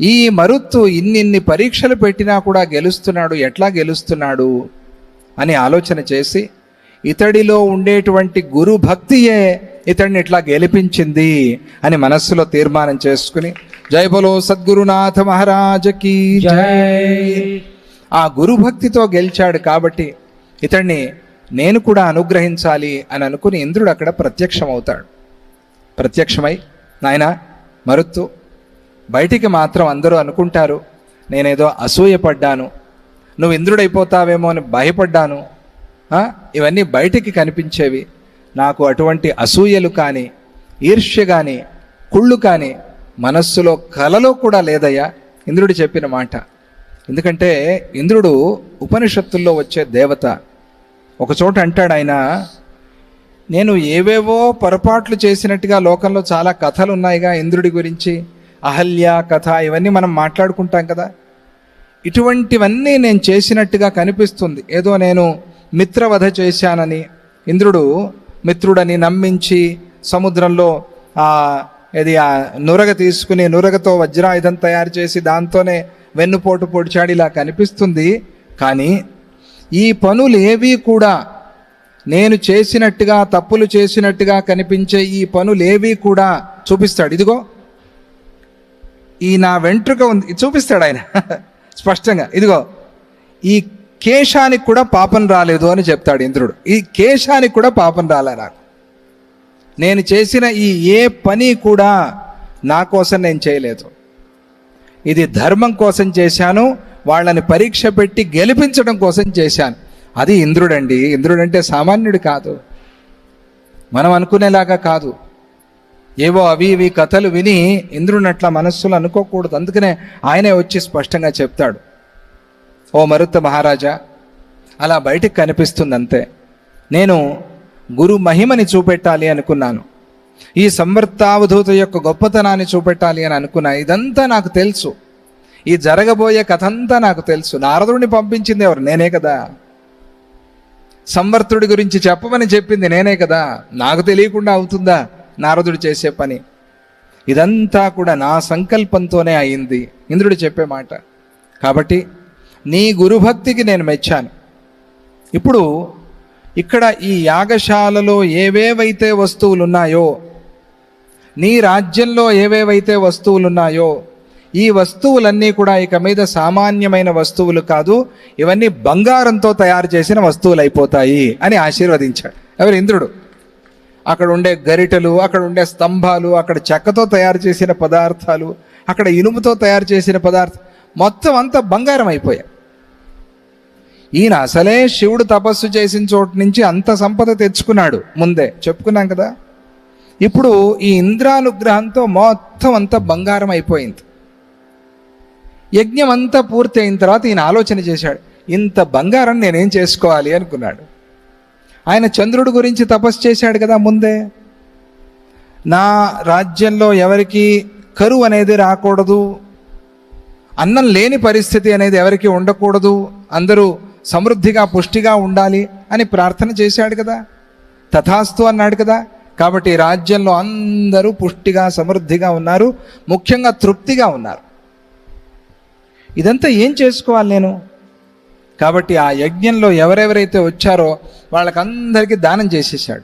ఈ మరుత్తు ఇన్నిన్ని పరీక్షలు పెట్టినా కూడా గెలుస్తున్నాడు ఎట్లా గెలుస్తున్నాడు అని ఆలోచన చేసి ఇతడిలో ఉండేటువంటి గురు భక్తియే ఇతడిని ఇట్లా గెలిపించింది అని మనస్సులో తీర్మానం చేసుకుని జై బలో సద్గురునాథ మహారాజకి ఆ గురు భక్తితో గెలిచాడు కాబట్టి ఇతడిని నేను కూడా అనుగ్రహించాలి అని అనుకుని ఇంద్రుడు అక్కడ ప్రత్యక్షమవుతాడు. ప్రత్యక్షమై నాయన మరుత్తు బయటికి మాత్రం అందరూ అనుకుంటారు నేనేదో అసూయపడ్డాను నువ్వు ఇంద్రుడైపోతావేమో అని భయపడ్డాను. ఇవన్నీ బయటికి కనిపించేవి. నాకు అటువంటి అసూయలు కానీ ఈర్ష్య కానీ కుళ్ళు కానీ మనస్సులో కలలో కూడా లేదయ్యా. ఇంద్రుడు చెప్పిన మాట. ఎందుకంటే ఇంద్రుడు ఉపనిషత్తుల్లో వచ్చే దేవత. ఒకచోట అంటాడు ఆయన నేను ఏవేవో పొరపాట్లు చేసినట్టుగా లోకంలో చాలా కథలు ఉన్నాయిగా ఇంద్రుడి గురించి. అహల్య కథ ఇవన్నీ మనం మాట్లాడుకుంటాం కదా. ఇటువంటివన్నీ నేను చేసినట్టుగా కనిపిస్తుంది. ఏదో నేను మిత్రవధ చేశానని ఇంద్రుడు మిత్రుడని నమ్మించి సముద్రంలో ఇది ఆ నురగ తీసుకుని నురగతో వజ్రాయుధం తయారు చేసి దాంతోనే వెన్నుపోటు పొడిచాడు ఇలా కనిపిస్తుంది. కానీ ఈ పనులు ఏవి కూడా నేను చేసినట్టుగా తప్పులు చేసినట్టుగా కనిపించే ఈ పనులేవి కూడా చూపిస్తాడు. ఇదిగో ఈ నా వెంట్రుక ఉంది. చూపిస్తాడు ఆయన. స్పష్టంగా. ఇదిగో ఈ కేశానికి కూడా పాపం రాలేదు అని చెప్తాడు ఇంద్రుడు. ఈ కేశానికి కూడా పాపం రాలే నాకు. నేను చేసిన ఈ ఏ పని కూడా నా కోసం నేను చేయలేదు. ఇది ధర్మం కోసం చేశాను వాళ్ళని పరీక్ష పెట్టి గెలిపించడం కోసం చేశాను. అది ఇంద్రుడండి. ఇంద్రుడంటే సామాన్యుడు కాదు. మనం అనుకునేలాగా కాదు. ఏవో అవి ఇవి కథలు విని ఇంద్రునట్ల మనస్సులు అనుకోకూడదు. అందుకనే ఆయనే వచ్చి స్పష్టంగా చెప్తాడు. ఓ మరుత్త మహారాజా అలా బయటికి కనిపిస్తుంది అంతే నేను గురు మహిమని చూపెట్టాలి అనుకున్నాను. ఈ సంవర్తావధూత యొక్క గొప్పతనాన్ని చూపెట్టాలి అని అనుకున్నా. ఇదంతా నాకు తెలుసు. ఈ జరగబోయే కథ అంతా నాకు తెలుసు. నారదుడిని పంపించింది ఎవరు? నేనే కదా. సంవర్తుడి గురించి చెప్పమని చెప్పింది నేనే కదా. నాకు తెలియకుండా అవుతుందా? నారదుడు చేసే పని. ఇదంతా కూడా నా సంకల్పంతోనే అయింది. ఇంద్రుడు చెప్పే మాట. కాబట్టి నీ గురుభక్తికి నేను మెచ్చాను. ఇప్పుడు ఇక్కడ ఈ యాగశాలలో ఏవేవైతే వస్తువులు ఉన్నాయో నీ రాజ్యంలో ఏవేవైతే వస్తువులు ఉన్నాయో ఈ వస్తువులన్నీ కూడా ఇక మీద సామాన్యమైన వస్తువులు కాదు ఇవన్నీ బంగారంతో తయారు చేసిన వస్తువులు అయిపోతాయి అని ఆశీర్వదించాడు. ఎవరు? ఇంద్రుడు. అక్కడ ఉండే గరిటలు అక్కడ ఉండే స్తంభాలు అక్కడ చెక్కతో తయారు చేసిన పదార్థాలు అక్కడ ఇనుముతో తయారు చేసిన పదార్థం మొత్తం అంతా బంగారం అయిపోయాయి. ఈయన అసలే శివుడు తపస్సు చేసిన చోటు నుంచి అంత సంపద తెచ్చుకున్నాడు ముందే. చెప్పుకున్నాం కదా? ఇప్పుడు ఈ ఇంద్రానుగ్రహంతో మొత్తం అంతా బంగారం అయిపోయింది. యజ్ఞం అంతా పూర్తి అయిన తర్వాత ఈయన ఆలోచన చేశాడు ఇంత బంగారం నేనేం చేసుకోవాలి అనుకున్నాడు. ఆయన చంద్రుడి గురించి తపస్సు చేశాడు కదా ముందే. నా రాజ్యంలో ఎవరికి కరువు అనేది రాకూడదు. అన్నం లేని పరిస్థితి అనేది ఎవరికి ఉండకూడదు. అందరూ సమృద్ధిగా పుష్టిగా ఉండాలి అని ప్రార్థన చేశాడు కదా. తథాస్తు అన్నాడు కదా. కాబట్టి రాజ్యంలో అందరూ పుష్టిగా సమృద్ధిగా ఉన్నారు. ముఖ్యంగా తృప్తిగా ఉన్నారు. ఇదంతా ఏం చేసుకోవాలి నేను? కాబట్టి ఆ యజ్ఞంలో ఎవరెవరైతే వచ్చారో వాళ్ళకందరికీ దానం చేసేసాడు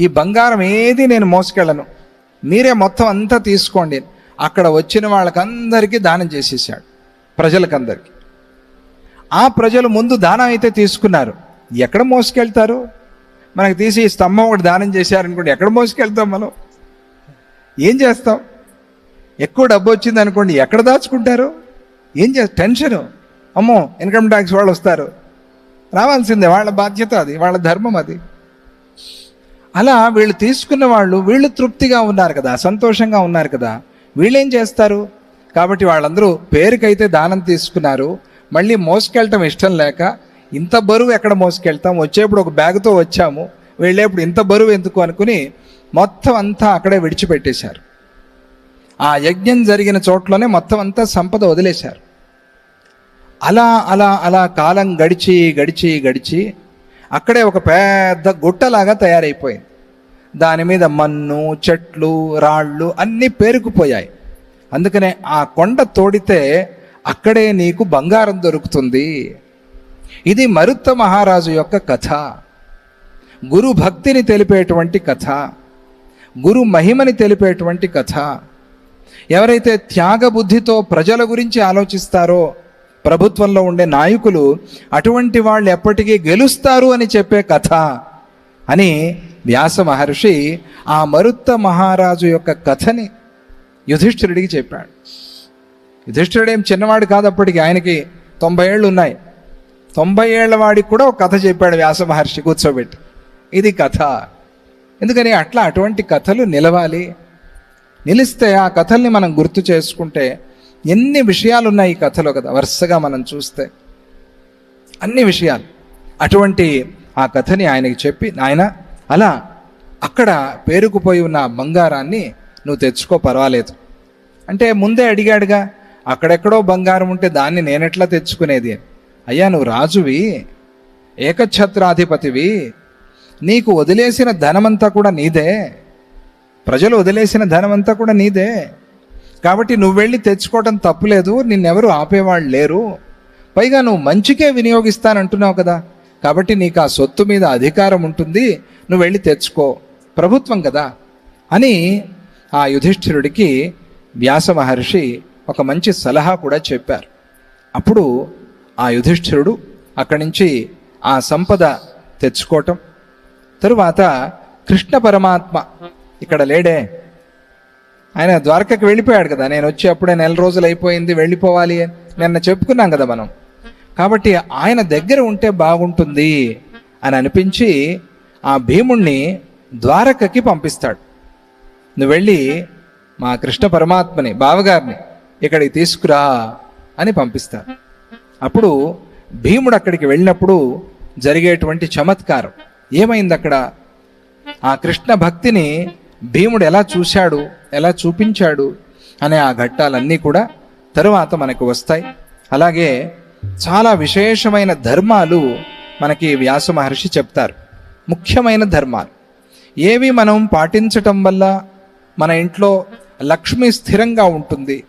ఈ బంగారం ఏది నేను మోసుకెళ్ళను. మీరే మొత్తం అంతా తీసుకోండి. అక్కడ వచ్చిన వాళ్ళకందరికీ దానం చేసేసాడు ప్రజలకందరికీ. ఆ ప్రజలు ముందు దానం అయితే తీసుకున్నారు. ఎక్కడ మోసుకెళ్తారు? మనకు తీసి ఈ స్తంభం ఒకటి దానం చేశారనుకోండి ఎక్కడ మోసుకెళ్తాం మనం? ఏం చేస్తాం? ఎక్కువ డబ్బు వచ్చింది అనుకోండి ఎక్కడ దాచుకుంటారు? ఏం చేస్తారు టెన్షను. అమ్మో ఇన్కమ్ ట్యాక్స్ వాళ్ళు వస్తారు. రావాల్సిందే వాళ్ళ బాధ్యత అది వాళ్ళ ధర్మం అది. అలా వీళ్ళు తీసుకున్న వాళ్ళు వీళ్ళు తృప్తిగా ఉన్నారు కదా సంతోషంగా ఉన్నారు కదా వీళ్ళేం చేస్తారు? కాబట్టి వాళ్ళందరూ పేరుకైతే దానం తీసుకున్నారు మళ్ళీ మోసుకెళ్ళటం ఇష్టం లేక ఇంత బరువు ఎక్కడ మోసుకెళ్తాం? వచ్చేప్పుడు ఒక బ్యాగ్తో వచ్చాము వెళ్ళేప్పుడు ఇంత బరువు ఎందుకు అనుకుని మొత్తం అంతా అక్కడే విడిచిపెట్టేశారు. ఆ యజ్ఞం జరిగిన చోట్లోనే మొత్తం అంతా సంపద వదిలేశారు. అలా అలా అలా కాలం గడిచి గడిచి గడిచి అక్కడే ఒక పెద్ద గుట్టలాగా తయారైపోయింది. దాని మీద మన్ను చెట్లు రాళ్ళు అన్నీ పేరుకుపోయాయి. అందుకనే ఆ కొండ తోడితే అక్కడే నీకు బంగారం దొరుకుతుంది. ఇది మరుత్త మహారాజు యొక్క కథ. గురు భక్తిని తెలిపేటువంటి కథ. గురు మహిమని తెలిపేటువంటి కథ. ఎవరైతే త్యాగ బుద్ధితో ప్రజల గురించి ఆలోచిస్తారో ప్రభుత్వంలో ఉండే నాయకులు అటువంటి వాళ్ళు ఎప్పటికీ గెలుస్తారు అని చెప్పే కథ అని వ్యాస మహర్షి ఆ మరుత్త మహారాజు యొక్క కథని యుధిష్ఠిరుడికి చెప్పాడు. యుధిష్ఠిరుడు ఏం చిన్నవాడు కాదు అప్పటికి ఆయనకి తొంభై ఏళ్ళు ఉన్నాయి తొంభై ఏళ్ళ వాడికి కూడా ఒక కథ చెప్పాడు వ్యాస మహర్షి కూర్చోబెట్టి. ఇది కథ. ఎందుకని అట్లా అటువంటి కథలు నిలవాలి? నిలిస్తే ఆ కథల్ని మనం గుర్తు చేసుకుంటే ఎన్ని విషయాలు ఉన్నాయి ఈ కథలో కదా వరుసగా మనం చూస్తే. అన్ని విషయాలు. అటువంటి ఆ కథని ఆయనకి చెప్పి నాయన అలా అక్కడ పేరుకుపోయి ఉన్న బంగారాన్ని నువ్వు తెచ్చుకో పర్వాలేదు. అంటే ముందే అడిగాడుగా అక్కడెక్కడో బంగారం ఉంటే దాన్ని నేనెట్లా తెచ్చుకునేది? అయ్యా నువ్వు రాజువి ఏకఛత్రాధిపతివి. నీకు వదిలేసిన ధనమంతా కూడా నీదే. ప్రజలు వదిలేసిన ధనమంతా కూడా నీదే. కాబట్టి నువ్వు వెళ్ళి తెచ్చుకోవటం తప్పులేదు నిన్నెవరు ఆపేవాళ్ళు లేరు. పైగా నువ్వు మంచికే వినియోగిస్తానంటున్నావు కదా. కాబట్టి నీకు ఆ సొత్తు మీద అధికారం ఉంటుంది నువ్వు వెళ్ళి తెచ్చుకో. ప్రభుత్వం కదా. అని ఆ యుధిష్ఠిరుడికి వ్యాస మహర్షి ఒక మంచి సలహా కూడా చెప్పారు. అప్పుడు ఆ యుధిష్ఠిరుడు అక్కడి నుంచి ఆ సంపద తెచ్చుకోవటం. తరువాత కృష్ణ పరమాత్మ ఇక్కడ లేడే. ఆయన ద్వారకకు వెళ్ళిపోయాడు కదా. నేను వచ్చి అప్పుడే నెల రోజులు అయిపోయింది వెళ్ళిపోవాలి అని నిన్న చెప్పుకున్నాం కదా మనం. కాబట్టి ఆయన దగ్గర ఉంటే బాగుంటుంది అని అనిపించి ఆ భీముణ్ణి ద్వారకకి పంపిస్తాడు. నువ్వు వెళ్ళి మా కృష్ణ పరమాత్మని బావగారిని ఇక్కడికి తీసుకురా అని పంపిస్తాడు. అప్పుడు భీముడు అక్కడికి వెళ్ళినప్పుడు జరిగేటువంటి చమత్కారం. ఏమైంది అక్కడ? ఆ కృష్ణ భక్తిని భీముడు ఎలా చూశాడు ఎలా చూపించాడు అనే ఆ ఘట్టాలన్నీ కూడా తరువాత మనకు వస్తాయి. అలాగే చాలా విశేషమైన ధర్మాలు మనకి వ్యాస మహర్షి చెప్తారు. ముఖ్యమైన ధర్మాలు. ఏవి మనం పాటించటం వల్ల మన ఇంట్లో లక్ష్మి స్థిరంగా ఉంటుంది?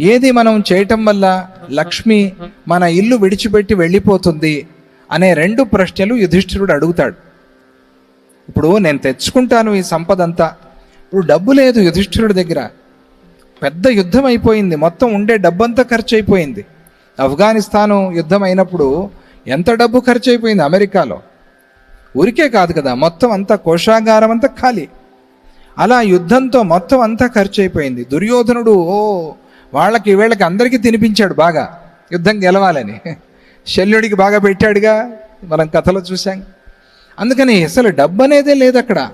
ఏది మనం చేయటం వల్ల లక్ష్మి మన ఇల్లు విడిచిపెట్టి వెళ్ళిపోతుంది? అనే రెండు ప్రశ్నలు యుధిష్ఠిరుడు అడుగుతాడు. ఇప్పుడు నేను తెచ్చుకుంటాను ఈ సంపద అంతా ఇప్పుడు డబ్బు లేదు యుధిష్ఠిరుడి దగ్గర. పెద్ద యుద్ధం అయిపోయింది. మొత్తం ఉండే డబ్బంతా ఖర్చు అయిపోయింది ఆఫ్ఘనిస్తాను యుద్ధం అయినప్పుడు ఎంత డబ్బు ఖర్చు అయిపోయింది అమెరికాలో? ఊరికే కాదు కదా మొత్తం అంతా కోశాగారం అంతా ఖాళీ. అలా యుద్ధంతో మొత్తం అంతా ఖర్చు అయిపోయింది దుర్యోధనుడు ఓ వాళ్ళకి వీళ్ళకి అందరికీ తినిపించాడు బాగా. యుద్ధం గెలవాలని. శల్యుడికి బాగా పెట్టాడుగా. మనం కథలో చూసాం అందుకని అసలు డబ్బు అనేదే లేదు అక్కడ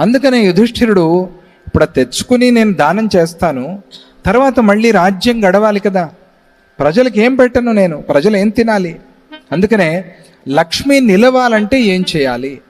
అందుకనే యుధిష్ఠిరుడు ఇప్పుడు తెచ్చుకుని నేను దానం చేస్తాను తర్వాత మళ్ళీ రాజ్యం గడవాలి కదా. ప్రజలకు ఏం పెట్టను నేను? ప్రజలు ఏం తినాలి? అందుకనే లక్ష్మి నిలవాలంటే ఏం చేయాలి?